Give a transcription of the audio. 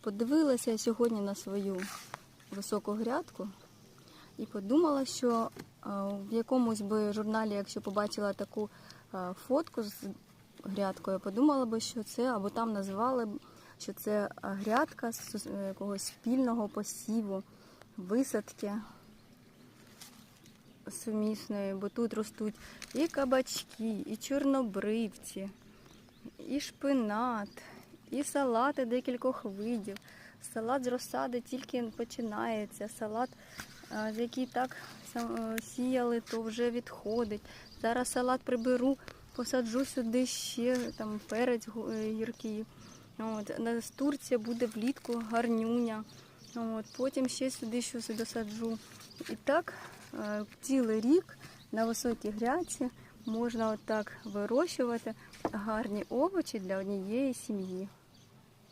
Подивилася я сьогодні на свою високу грядку і подумала, що е, в якомусь би журналі, якщо побачила таку е, фотку з грядкою, подумала би, що це або там назвали б, що це е, грядка з якогось спільного посіву, висадки сумісної, бо тут ростуть і кабачки, і чорнобривці, і шпинат, і салати декількох видів. Салат з розсади тільки починається. Салат, а, який так е, сіяли, то вже відходить. Зараз салат приберу, посаджу сюди ще там перець е, гіркий. От, Турція буде влітку гарнюня. От, потім ще сюди щось досаджу. І так е, цілий рік на високій грядці можна отак вирощувати гарні овочі для однієї сім'ї.